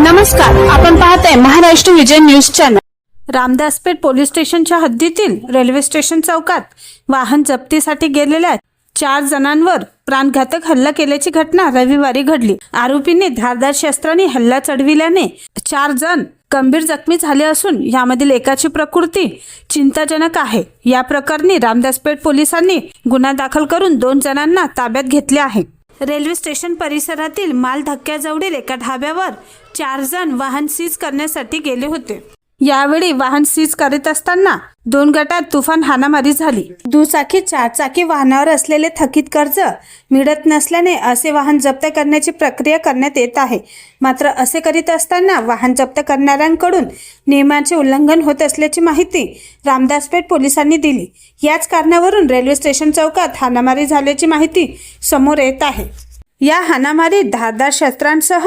नमस्कार आपण पाहत आहे Maharashtra Vijay news channel. Ramdaspeth police स्टेशनच्या हद्दीतील रेल्वे स्टेशन चौकात वाहन जप्तीसाठी गेलेल्या चार जणांवर प्राणघातक हल्ला केल्याची घटना रविवारी घडली. आरोपींनी धारदार शस्त्राने हल्ला चढविल्याने चार जण गंभीर जखमी झाले असून यामधील एकाची प्रकृती चिंताजनक आहे. या प्रकरणी रामदासपेठ पोलिसांनी गुन्हा दाखल करून दोन जणांना ताब्यात घेतले आहे. रेल्वे स्टेशन परिसरातील माल धक्क्याजवळील एका ढाब्यावर चार जण वाहन सीज करण्यासाठी गेले होते. यावेळी वाहन सीज करीत असताना दोन गटात तुफान हाणामारी झाली. दुचाकी चारचाकी वाहनावर असलेले थकीत कर्ज मिळत नसल्याने असे वाहन जप्त करण्याची प्रक्रिया करण्यात येत आहे. मात्र असे करीत असताना वाहन जप्त करणाऱ्यांकडून नियमांचे उल्लंघन होत असल्याची माहिती रामदासपेठ पोलिसांनी दिली. याच कारणावरून रेल्वे स्टेशन चौकात हाणामारी झाल्याची माहिती समोर येत आहे. या हाणामारीत धारदार शस्त्रांसह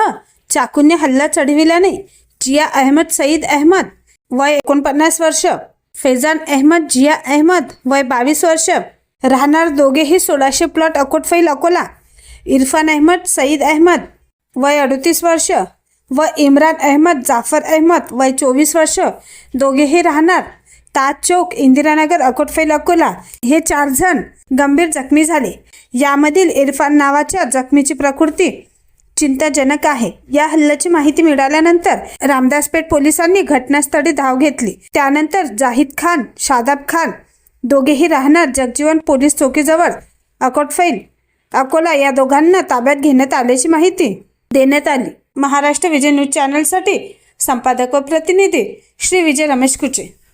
चाकूने हल्ला चढविल्याने जिया अहमद सईद अहमद वय एकोणपन्नास वर्ष. फैजान अहमद जिया अहमद वय बावीस वर्ष. राहणार दोघेही सोळाशे प्लॉट अकोटफैल अकोला. इरफान अहमद सईद अहमद वय अडतीस वर्ष. व इम्रान अहमद जाफर अहमद वय चोवीस वर्ष. दोघेही राहणार ताज चौक इंदिरानगर अकोटफैल अकोला. हे चार जण गंभीर जखमी झाले. यामधील इरफान नावाच्या जखमीची प्रकृती चिंताजनक आहे. या हल्ल्याची माहिती मिळाल्यानंतर रामदासपेठ पोलिसांनी घटनास्थळी धाव घेतली. त्यानंतर जाहिद खान शादाब खान दोघेही राहणार जगजीवन पोलीस चौकीजवळ. अकोटफैल अकोला या दोघांना ताब्यात घेण्यात आल्याची माहिती देण्यात आली. महाराष्ट्र विजय न्यूज चॅनलसाठी संपादक व प्रतिनिधी श्री विजय रमेश कुचे.